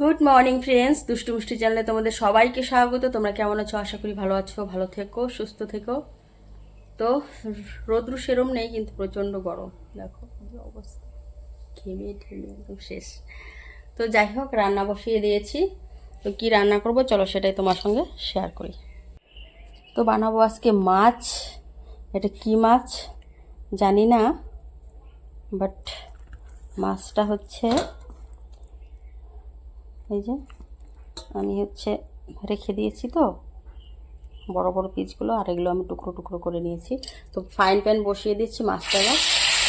Good morning friends দুষ্টু মুষ্টি চ্যানেলে তোমাদের সবাইকে স্বাগত। তোমরা কেমন আছো? আশা করি ভালো আছো, ভালো থেকো, সুস্থ থেকো। তো, রোদ্রু সেরম নেই, কিন্তু প্রচণ্ড গরম। দেখো অবস্থা। ঘেমে ঠেমে একদম শেষ। তো যাই হোক, রান্না বসিয়ে দিয়েছি। তো কি রান্না করব? চলো সেটাই তোমার সঙ্গে শেয়ার করি। তো বানাবো আজকে মাছ। এটা কি মাছ? জানি না। বাট মাছটা হচ্ছে এই যে আমি হচ্ছে রেখে দিয়েছি তো। বড় বড় পিসগুলো, আর এগুলো আমি টুকরো টুকরো করে নিয়েছি। তো ফাইন প্যান বসিয়ে দিচ্ছি মাছটা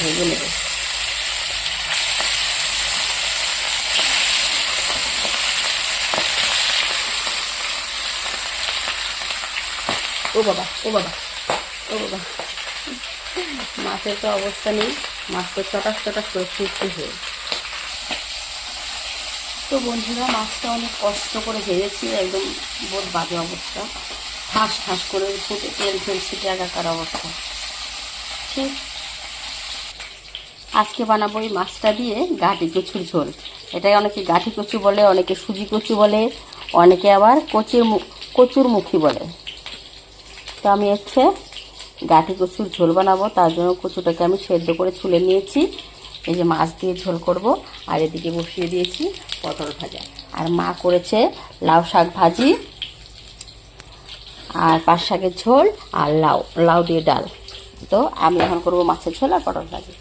ভেজে নেব। ও বাবা ও বাবা ও বাবা। মাছের তো অবস্থা নেই মাছ তো চটাস চটাস করে ফুটতে হয়ে তো বন্ধুরা, মাছটা অনেক কষ্ট করে ভেজেছি একদম বহুত বাজে অবস্থা। ঠাস ঠাস করে ফুটে তেল ফেল ছিটে একাকার অবস্থা। ঠিক আজকে বানাবো এই মাছটা দিয়ে গাঠি কচুর ঝোল। এটাই অনেকে গাঠি কচু বলে, অনেকে সুজি কচু বলে, অনেকে আবার কচুর কচুর মুখী বলে। তো আমি হচ্ছে গাঠি কচুর ঝোল বানাবো, তার জন্য কচুটাকে আমি সেদ্ধ করে ছুলে নিয়েছি। এই যে মাছ দিয়ে ঝোল করব, আর এদিকে বসিয়ে দিয়েছি পটল ভাজা। আর মা করেছে লাউ শাক ভাজি আর পাঁচ শাকের ঝোল আর লাউ লাউ দিয়ে ডাল। তো আমি এখন করব মাছের ঝোল আর পটল ভাজি।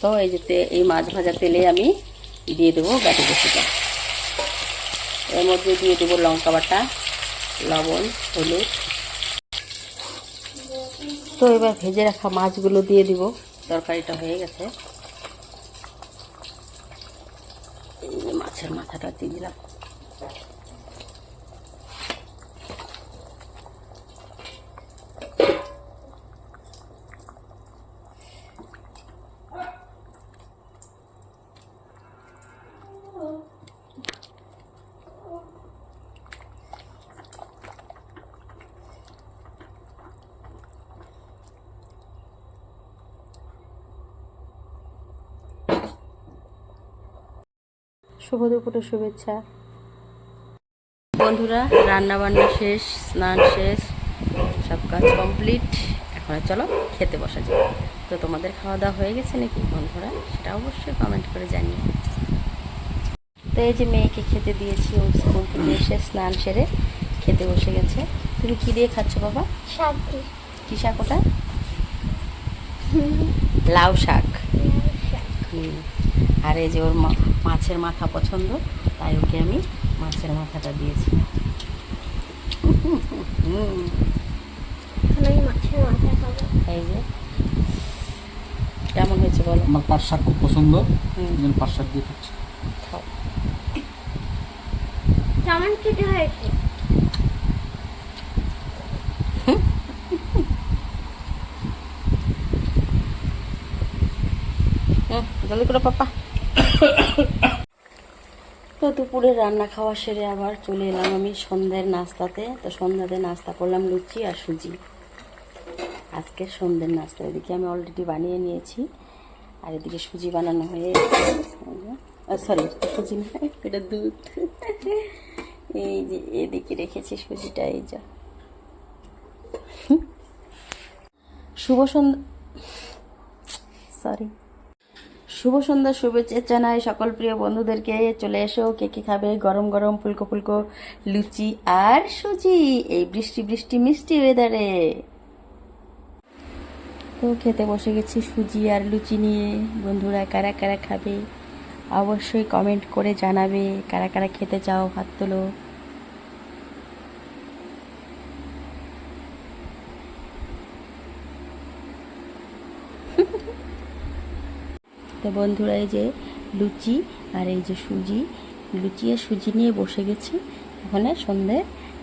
তো এই যে এই মাছ ভাজা তেলে আমি দিয়ে দেবো গাঠি কচুটা এর মধ্যে দিয়ে দেবো লঙ্কা বাটা, লবণ, হলুদ। তো এবার ভেজে রাখা মাছগুলো দিয়ে দিব। তরকারিটা হয়ে গেছে এই যে মাছের মাথাটা দিয়ে দিলাম শুভ দুপুরের শুভেচ্ছা। বন্ধুরা রান্না বান্না শেষ স্নান শেষ সব কাজ কমপ্লিট। এখন আর চলো খেতে বসা যায় তো তোমাদের খাওয়া দাওয়া হয়ে গেছে নাকি বন্ধুরা? সেটা অবশ্যই কমেন্ট করে জানিয়ে তো এই যে মেয়েকে খেতে দিয়েছি ও স্কুল থেকে এসে স্নান সেরে খেতে বসে গেছে। তুমি কি দিয়ে খাচ্ছ বাবা? শাক কি শাক ওটা? লাউ শাক। শাক। হুম। আর এই যে ওর মা- মাছের মাথা পছন্দ তাই ওকে আমি মাছের মাথাটা দিয়েছি। হুম, আমি মাছের মাথা খাব এই যে। কেমন হয়েছে বলো? আমার পাট শাক খুব পছন্দ। পাট শাক দিয়ে খাচ্ছি। কেমন খেতে হয়েছে হুম, জলদি করে পাপা তো দুপুরে রান্না খাওয়া সেরে আবার চলে এলাম আমি সন্ধ্যের নাস্তাতে। তো সন্ধ্যাতে নাস্তা করলাম লুচি আর সুজি। আজকে সন্ধ্যের নাস্তা। এদিকে আমি অলরেডি বানিয়ে নিয়েছি। আর এদিকে সুজি বানানো হয়ে সরি সুজি না, এটা দুধ। এই যে এদিকে রেখেছি সুজিটা, এই যা। শুভ সন্ধ্যা। সরি শুভ সন্ধ্যা শুভেচ্ছা জানাই সকল প্রিয় বন্ধুদেরকে চলে এসো। কে কে খাবে? গরম গরম, ফুলকো ফুলকো, লুচি আর সুজি এই বৃষ্টি বৃষ্টি মিষ্টি ওয়েদারে তো খেতে বসে গেছি সুজি আর লুচি নিয়ে। বন্ধুরা, কারা কারা খাবে? অবশ্যই কমেন্ট করে জানাবে। কারা কারা খেতে চাও হাত তোলো। তো বন্ধুরা, এই যে লুচি আর এই যে সুজি, লুচি আর সুজি নিয়ে বসে গেছি ওখানে সন্ধ্যে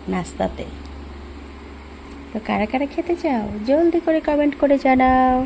নাস্তাতে। তো কারা কারা খেতে চাও? জলদি করে কমেন্ট করে জানাও।